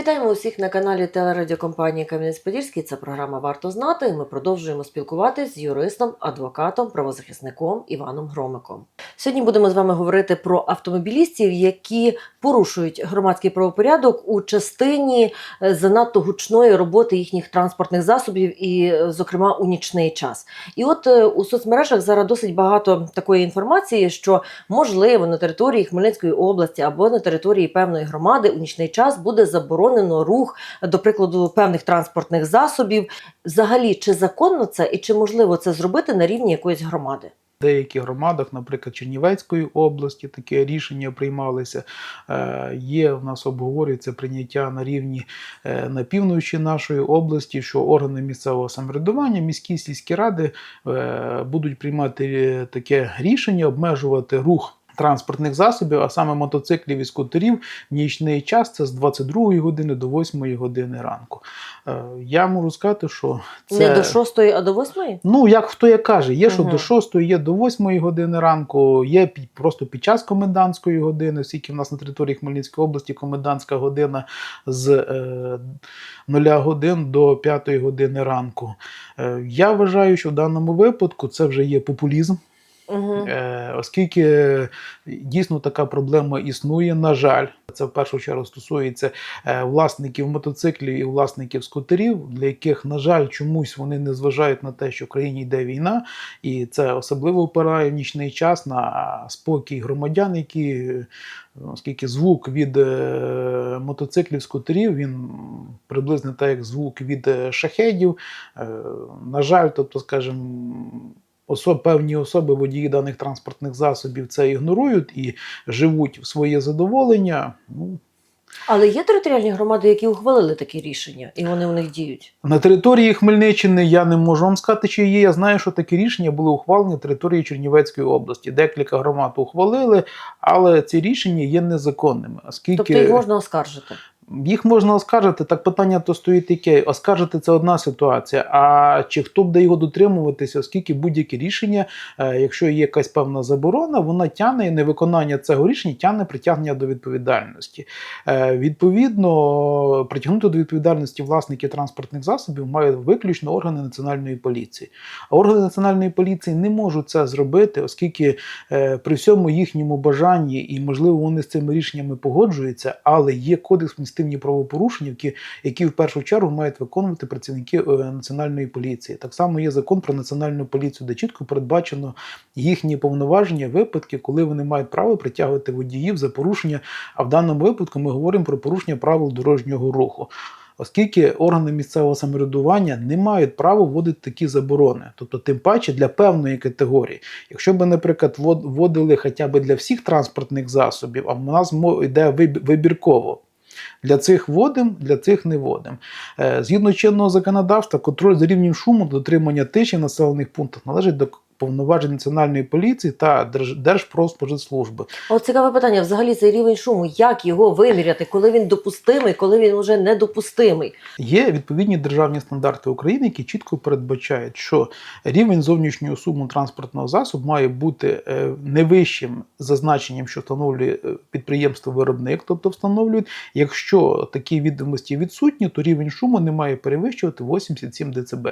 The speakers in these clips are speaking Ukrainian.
Вітаємо усіх на каналі телерадіокомпанії Кам'янець-Подільський. Це програма Варто знати. І ми продовжуємо спілкуватися з юристом, адвокатом, правозахисником Іваном Громиком. Сьогодні будемо з вами говорити про автомобілістів, які порушують громадський правопорядок у частині е, занадто гучної роботи їхніх транспортних засобів, і, е, зокрема, у нічний час. І от е, у соцмережах зараз досить багато такої інформації, що можливо на території Хмельницької області або на території певної громади у нічний час буде заборонено рух, до прикладу, певних транспортних засобів. Взагалі, чи законно це і чи можливо це зробити на рівні якоїсь громади? В деяких громадах, наприклад, Чернівецької області, таке рішення приймалися. Е, Є в нас обговорюється прийняття на рівні е, на півночі нашої області, що органи місцевого самоврядування, міські сільські ради е, будуть приймати таке рішення, обмежувати рух. Транспортних засобів, а саме мотоциклів і скутерів в нічний час це з 22 години до 8 години ранку. Е, Я можу сказати, що це Не до 6, а до 8? Ну, як хто як каже, є що Мгм. до 6, є до 8 години ранку, є просто під час комендантської години, оскільки в нас на території Хмельницької області комендантська година з е, 0 годин до 5 години ранку. Е, я вважаю, що в даному випадку це вже є популізм. Угу. Оскільки е, дійсно така проблема існує, на жаль, це в першу чергу стосується е, власників мотоциклів і власників скутерів, для яких, на жаль, чомусь вони не зважають на те, що в країні йде війна, і це особливо впирає в нічний час на спокій громадян, які, оскільки звук від мотоциклів, скутерів, він приблизно так, як звук від шахедів. На жаль, тобто, скажімо, особ, певні особи, водії даних транспортних засобів це ігнорують і живуть в своє задоволення. Ну, Але є територіальні громади, які ухвалили такі рішення, і вони у них діють. на території Хмельниччини я не можу вам сказати, чи є. Я знаю, що такі рішення були ухвалені на території Чернівецької області. Декілька громад ухвалили, але ці рішення є незаконними, оскільки Тобто їх можна оскаржити. Їх можна оскаржити, так питання то стоїть яке. Оскаржити це одна ситуація. А чи хто буде його дотримуватися, оскільки будь-яке рішення, е, якщо є якась певна заборона, вона тягне і невиконання цього рішення тягне притягнення до відповідальності. Е, Відповідно, притягнути до відповідальності власників транспортних засобів мають виключно органи національної поліції. А органи національної поліції не можуть це зробити, оскільки е, при всьому їхньому бажанні, і можливо вони з цими рішеннями погоджуються, але є кодекс адміністративні правопорушення, які, які в першу чергу мають виконувати працівники е, національної поліції. Так само є закон про національну поліцію, де чітко передбачено їхні повноваження, випадки, коли вони мають право притягувати водіїв за порушення. А в даному випадку ми говоримо про порушення правил дорожнього руху. Оскільки органи місцевого самоврядування не мають права вводити такі заборони, тобто тим паче для певної категорії. Якщо б, наприклад, ввод- вводили хоча б для всіх транспортних засобів, а в нас йде вибірково. Для цих вводим, для цих не вводим. Е, Згідно чинного законодавства, контроль за рівнем шуму дотримання тиші в населених пунктах належить до повноважень Національної поліції та Держ- Держпродспоживслужби. От цікаве питання: взагалі цей рівень шуму, як його виміряти, коли він допустимий, коли він вже недопустимий. Є відповідні державні стандарти України, які чітко передбачають, що рівень зовнішнього суму транспортного засобу має бути е, не вищим за значенням, що встановлює е, підприємство-виробник, тобто встановлюють. Якщо такі відомості відсутні, то рівень шуму не має перевищувати 87 дБ.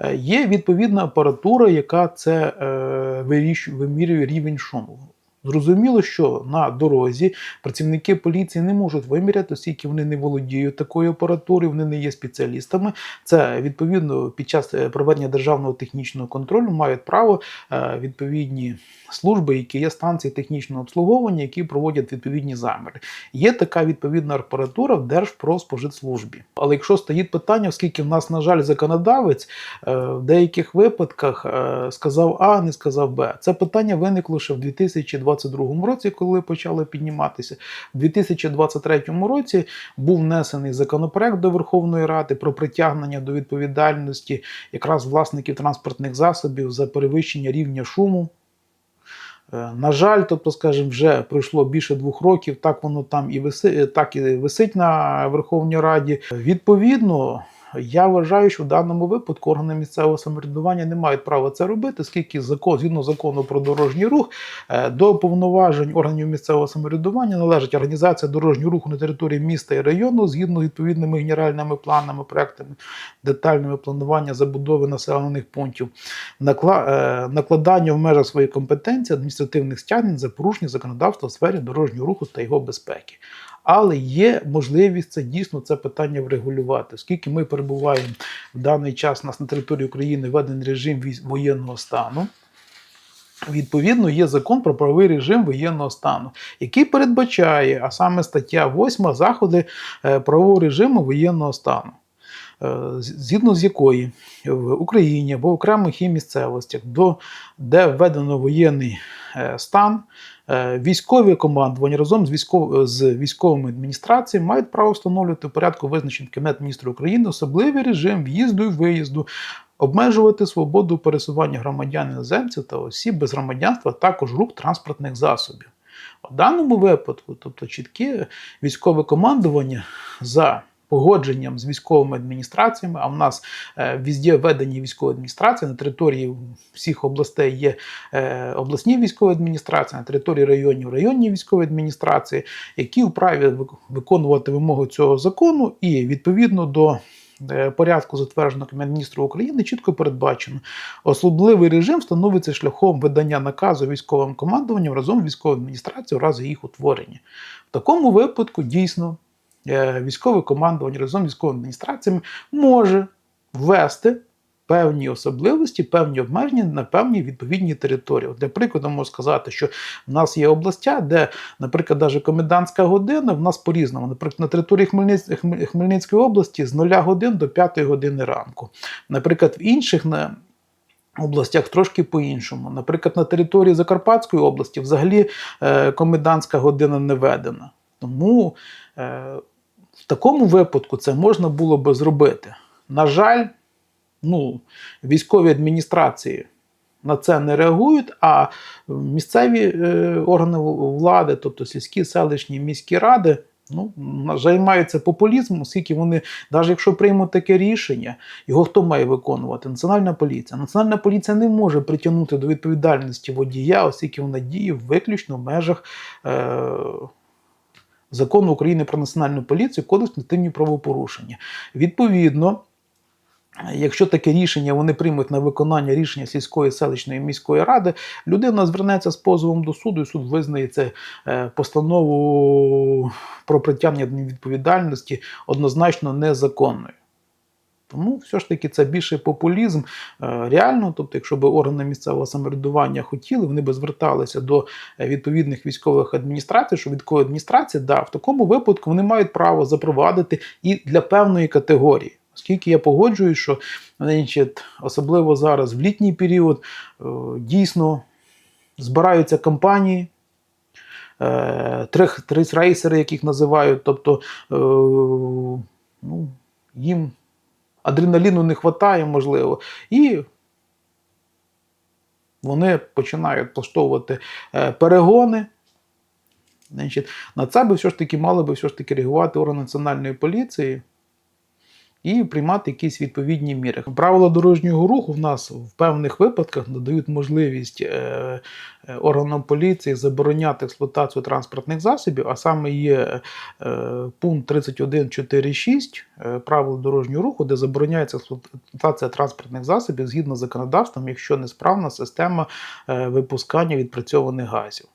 Е, Є відповідна апаратура, яка це е, вимірює рівень шуму. Зрозуміло, що на дорозі працівники поліції не можуть виміряти, оскільки вони не володіють такою апаратурою, вони не є спеціалістами. Це відповідно під час е, проведення державного технічного контролю мають право е, відповідні служби, які є станції технічного обслуговування, які проводять відповідні заміри. Є така відповідна апаратура в Держпродспоживслужбі. Але якщо стоїть питання, оскільки в нас, на жаль, законодавець е, в деяких випадках сказав А, не сказав Б. Це питання виникло ще в 2022 році, коли почало підніматися. В 2023 році був внесений законопроект до Верховної Ради про притягнення до відповідальності якраз власників транспортних засобів за перевищення рівня шуму. Е, На жаль, тобто, скажімо, вже пройшло більше двох років, так воно там і висить, так і висить на Верховній Раді. Відповідно, Я вважаю, що в даному випадку органи місцевого самоврядування не мають права це робити, оскільки закон, згідно закону про дорожній рух, е, до повноважень органів місцевого самоврядування належить організація дорожнього руху на території міста і району згідно з відповідними генеральними планами, проектами, детальними планування забудови населених пунктів, е, накладання в межах своєї компетенції адміністративних стягнень за порушення законодавства у сфері дорожнього руху та його безпеки. Але є можливість це дійсно це питання врегулювати, оскільки ми перебуваємо в даний час у нас на території України введений режим воєнного стану. Відповідно, є закон про правовий режим воєнного стану, який передбачає, а саме стаття 8 заходи е, правового режиму воєнного стану, е, згідно з якої в Україні або в окремих її місцевостях, до, де введено воєнний е, стан, військові командування разом з, військов... з військовими адміністраціями мають право встановлювати в порядку визначеним Кабінет міністра України особливий режим в'їзду і виїзду, обмежувати свободу пересування громадян іноземців та осіб без громадянства, також рух транспортних засобів. В даному випадку, тобто чітке військове командування за погодженням з військовими адміністраціями, а в нас е, візде введені військові адміністрації, на території всіх областей є е, обласні військові адміністрації, на території районів районні військові адміністрації, які вправі виконувати вимоги цього закону і відповідно до е, порядку, затвердженого міністрів України, чітко передбачено. Особливий режим встановиться шляхом видання наказу військовим командуванням разом з військовою адміністрацією разі їх утворення. В такому випадку дійсно військове командування разом з військовими адміністраціями може ввести певні особливості, певні обмеження на певні відповідні території. Для прикладу можу сказати, що в нас є областя, де, наприклад, навіть комендантська година в нас по-різному. Наприклад, на території Хмельниць... Хмельницької області з 0 годин до 5 години ранку. Наприклад, в інших на областях трошки по-іншому. Наприклад, на території Закарпатської області взагалі е, комендантська година не введена. Тому е, такому випадку це можна було би зробити. На жаль, ну, військові адміністрації на це не реагують, а місцеві е, органи влади, тобто сільські, селищні, міські ради, ну, займаються популізмом, оскільки вони, навіть якщо приймуть таке рішення, його хто має виконувати? Національна поліція. Національна поліція не може притягнути до відповідальності водія, оскільки вона діє виключно в межах. Е- Закону України про національну поліцію, Кодекс адміністративні правопорушення. Відповідно, Якщо таке рішення вони приймуть на виконання рішення сільської селищної міської ради, людина звернеться з позовом до суду, і суд визнає це е, постанову про притягнення відповідальності однозначно незаконною. Тому все ж таки це більше популізм. Е, Реально, тобто, якщо б органи місцевого самоврядування хотіли, вони б зверталися до е, відповідних військових адміністрацій, що військова адміністрація, да, в такому випадку вони мають право запровадити і для певної категорії. Оскільки я погоджуюсь, що особливо зараз в літній період е, дійсно збираються компанії, трих- трейсрейсери, яких називають, тобто ну, їм адреналіну не вистачає, можливо, і вони починають влаштовувати е, перегони. Значить, на це би все ж таки мали би все ж таки реагувати органи національної поліції і приймати якісь відповідні міри. Правила дорожнього руху в нас в певних випадках надають можливість е, е, органам поліції забороняти експлуатацію транспортних засобів, а саме є е, пункт 31.4.6 е, правил дорожнього руху, де забороняється експлуатація транспортних засобів згідно з законодавством, якщо несправна система випускання відпрацьованих газів.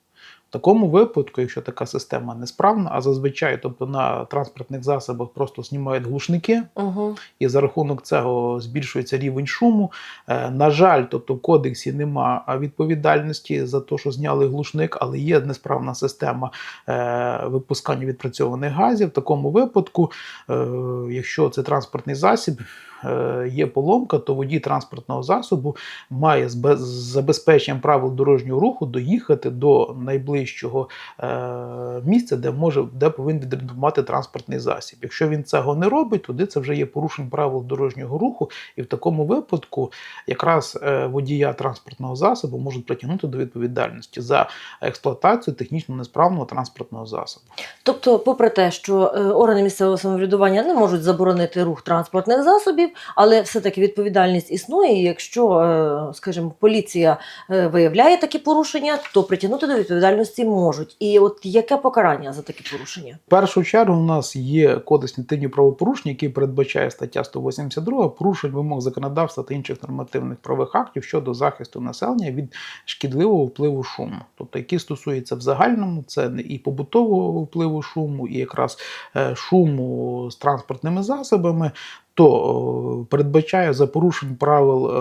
Такому випадку, якщо така система несправна, а зазвичай, тобто на транспортних засобах просто знімають глушники, Угу. і за рахунок цього збільшується рівень шуму. Е, На жаль, тобто в кодексі нема відповідальності за те, що зняли глушник, але є несправна система е, випускання відпрацьованих газів. В такому випадку, е, якщо це транспортний засіб, є поломка, то водій транспортного засобу має з без- забезпеченням правил дорожнього руху доїхати до найближчого е, місця, де може де повинен відремонтувати транспортний засіб. Якщо він цього не робить, тоді це вже є порушення правил дорожнього руху, і в такому випадку якраз е, водія транспортного засобу можуть притягнути до відповідальності за експлуатацію технічно несправного транспортного засобу. Тобто, попри те, що е, органи місцевого самоврядування не можуть заборонити рух транспортних засобів, але все-таки відповідальність існує. І якщо, е, скажімо, поліція е, виявляє такі порушення, то притягнути до відповідальності можуть. І от яке покарання за такі порушення? В першу чергу у нас є кодекс адміністративних правопорушень, який передбачає стаття 182 порушень вимог законодавства та інших нормативних правових актів щодо захисту населення від шкідливого впливу шуму. Тобто, які стосуються в загальному, це і побутового впливу шуму, і якраз е, шуму з транспортними засобами, то е, передбачає за порушень правил.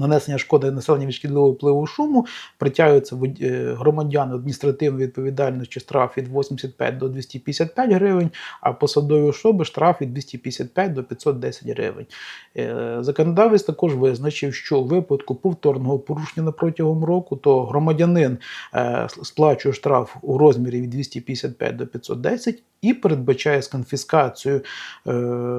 Нанесення шкоди населення від шкідливого впливу шуму притягуються е, громадяни адміністративної відповідальності штраф від 85 до 255 гривень, а посадові особи штраф від 255 до 510 гривень. Е, Законодавець також визначив, що в випадку повторного порушення на протягом року, то громадянин е, сплачує штраф у розмірі від 255 до 510 і передбачає з конфіскацією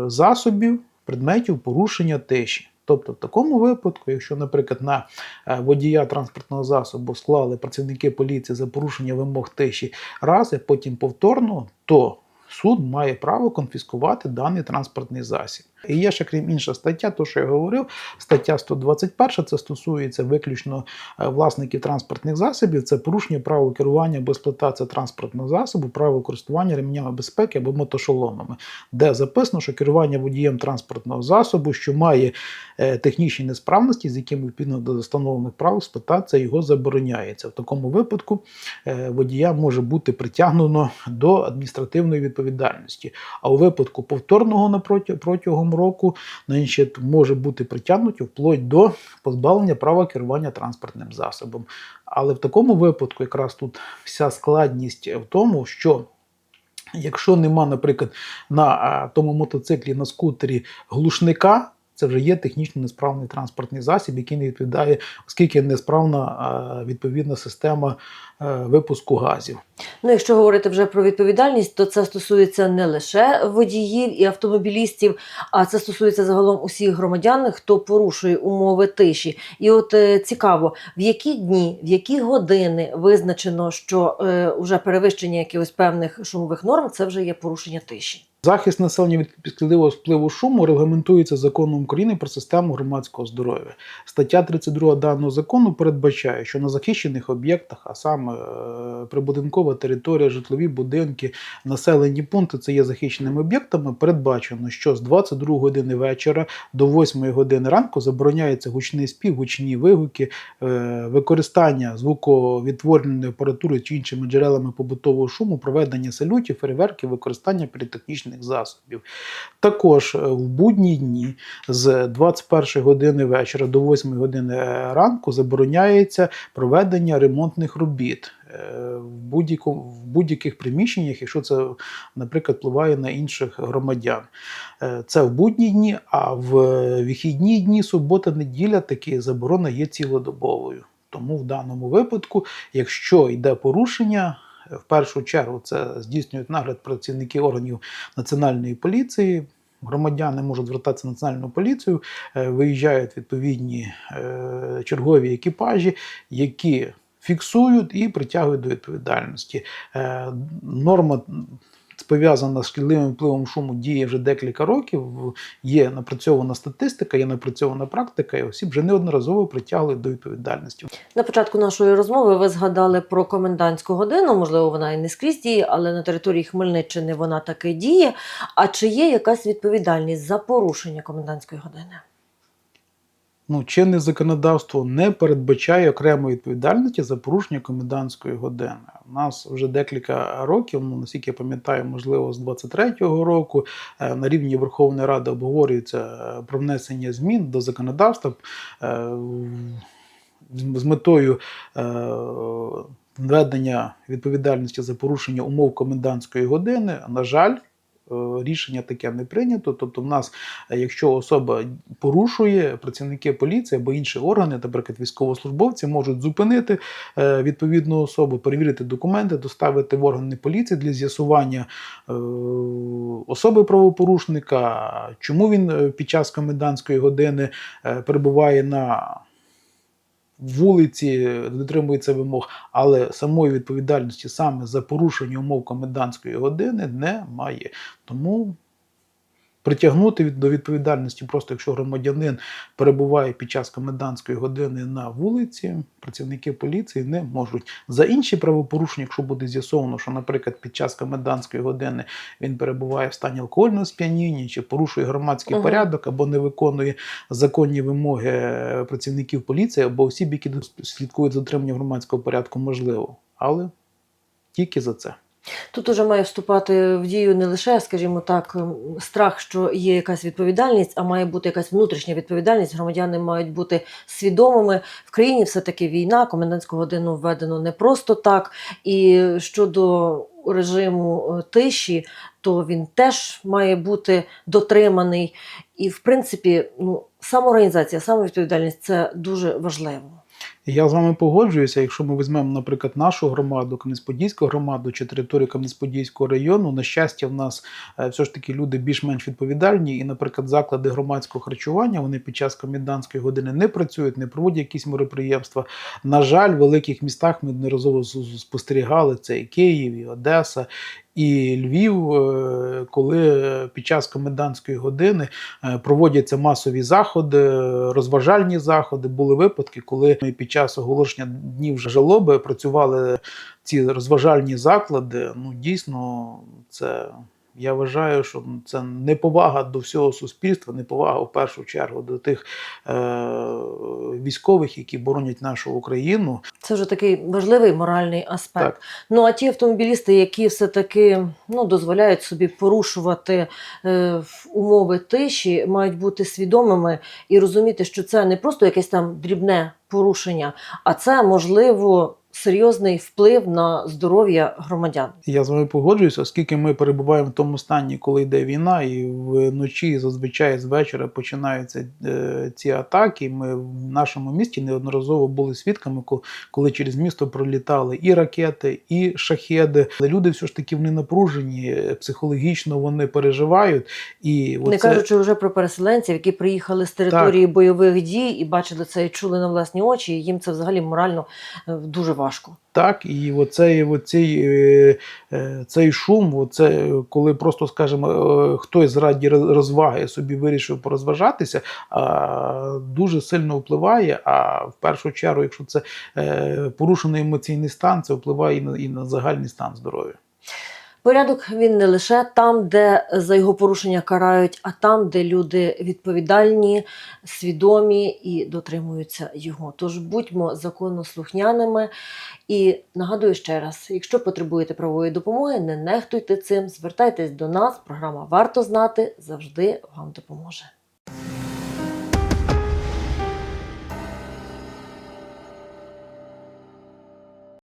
засобів, предметів порушення тиші. Тобто, в такому випадку, якщо, наприклад, на е, водія транспортного засобу склали працівники поліції за порушення вимог тиші рази, потім повторно, то суд має право конфіскувати даний транспортний засіб. І є ще крім інша стаття, то що я говорив, стаття 121, це стосується виключно е, власників транспортних засобів, це порушення правил керування або експлуатація транспортного засобу, правил користування ремнями безпеки або мотошоломами, де записано, що керування водієм транспортного засобу, що має е, технічні несправності, з якими відповідно до встановлених правил експлуатація його забороняється. В такому випадку е, водія може бути притягнено до адміністративної відповідальності. А у випадку повторного напроти- протягом року значить, може бути притягнуті вплоть до позбавлення права керування транспортним засобом. Але в такому випадку якраз тут вся складність в тому, що Якщо нема, наприклад, на тому мотоциклі на скутері глушника, це вже є технічно несправний транспортний засіб, який не відповідає, оскільки несправна відповідна система е, випуску газів. Ну, якщо говорити вже про відповідальність, то це стосується не лише водіїв і автомобілістів, а це стосується загалом усіх громадян, хто порушує умови тиші. І от е, цікаво, в які дні, в які години визначено, що е, вже перевищення якихось певних шумових норм це вже є порушення тиші. Захист населення від шкідливого впливу шуму регламентується законом України про систему громадського здоров'я. Стаття 32 даного закону передбачає, що на захищених об'єктах, а саме е, прибудинкова територія, житлові будинки, населені пункти це є захищеними об'єктами. Передбачено, що з 22 години вечора до 8 години ранку забороняється гучний спів, гучні вигуки, е, використання звуковідтворювальної апаратури чи іншими джерелами побутового шуму, проведення салютів, фейерверків, використання піротехнічних засобів. Також е, в будні дні з 21 години вечора до 8 години ранку забороняється проведення ремонтних робіт. е, В, будь-яку- в будь-яких приміщеннях, якщо це, наприклад, впливає на інших громадян. Е, Це в будні дні, а в вихідні дні, субота, неділя, таки заборона є цілодобовою. Тому в даному випадку, якщо йде порушення, в першу чергу це здійснюють нагляд працівники органів національної поліції. Громадяни можуть звертатися в національну поліцію, е, виїжджають відповідні е, чергові екіпажі, які фіксують і притягують до відповідальності. Е, Норма пов'язана з шкідливим впливом шуму діє вже декілька років. Є напрацьована статистика, є напрацьована практика, і осіб вже неодноразово притягли до відповідальності. На початку нашої розмови ви згадали про комендантську годину. Можливо, вона і не скрізь діє, але на території Хмельниччини вона таки діє. А чи є якась відповідальність за порушення комендантської години? Ну, чинне законодавство не передбачає окремої відповідальності за порушення комендантської години. У нас вже декілька років, ну наскільки я пам'ятаю, можливо, з 23-го року е, на рівні Верховної Ради обговорюється е, про внесення змін до законодавства е, з метою введення відповідальності за порушення умов комендантської години. На жаль, рішення таке не прийнято. Тобто, в нас, е, якщо особа порушує, працівники поліції або інші органи, наприклад, військовослужбовці, можуть зупинити е, відповідну особу, перевірити документи, доставити в органи поліції для з'ясування е, особи правопорушника, чому він е, під час комендантської години е, перебуває на вулиці, дотримується вимог, але самої відповідальності саме за порушення умов комендантської години немає. Тому притягнути від- до відповідальності, просто якщо громадянин перебуває під час комендантської години на вулиці, працівники поліції не можуть. За інші правопорушення, якщо буде з'ясовано, що, наприклад, під час комендантської години він перебуває в стані алкогольного сп'яніння, чи порушує громадський Мгм. порядок, або не виконує законні вимоги працівників поліції, або осіб, які слідкують за дотриманням громадського порядку, можливо. Але тільки за це. Тут уже має вступати в дію не лише, скажімо так, ем, страх, що є якась відповідальність, а має бути якась внутрішня відповідальність. Громадяни мають бути свідомими. В країні все-таки війна, комендантську годину введено не просто так. І щодо режиму е, тиші, то він теж має бути дотриманий. І, в принципі, ну, самоорганізація, самовідповідальність це дуже важливо. Я з вами погоджуюся, якщо ми візьмемо, наприклад, нашу громаду, Кам'янець-Подільську громаду чи територію Кам'янець-Подільського району, на щастя, в нас е, все ж таки люди більш-менш відповідальні, і, наприклад, заклади громадського харчування вони під час комендантської години не працюють, не проводять якісь мероприємства. На жаль, в великих містах ми неодноразово спостерігали це і Київ, і Одеса. І Львів, е, коли під час комендантської години е, проводяться масові заходи, розважальні заходи. Були випадки, коли ми під час оголошення днів жалоби працювали ці розважальні заклади. Ну дійсно, це я вважаю, що це неповага до всього суспільства, неповага в першу чергу до тих е- військових, які боронять нашу Україну. Це вже такий важливий моральний аспект. Так. Ну а ті автомобілісти, які все-таки ну, дозволяють собі порушувати е, умови тиші, мають бути свідомими і розуміти, що це не просто якесь там дрібне порушення, а це можливо серйозний вплив на здоров'я громадян. Я з вами погоджуюся, оскільки ми перебуваємо в тому стані, коли йде війна, і вночі зазвичай з вечора починаються е, ці атаки. Ми в нашому місті неодноразово були свідками, коли через місто пролітали і ракети, і шахеди. Але люди все ж таки вони напружені, е, психологічно вони переживають. І Не кажучи вже про переселенців, які приїхали з території бойових дій і бачили це і чули на власні очі. і Їм це взагалі морально е, дуже важко. Так, і оцей, оцей, е, е, цей шум, оце, коли просто, скажімо, е, хтось раді розваги собі вирішив порозважатися, дуже сильно впливає. А в першу чергу, якщо це порушений емоційний стан, це впливає і на, і на загальний стан здоров'я. Порядок він не лише там, де за його порушення карають, а там, де люди відповідальні, свідомі і дотримуються його. Тож будьмо законослухняними. І нагадую ще раз: якщо потребуєте правової допомоги, не нехтуйте цим, звертайтесь до нас. Програма варто знати завжди вам допоможе.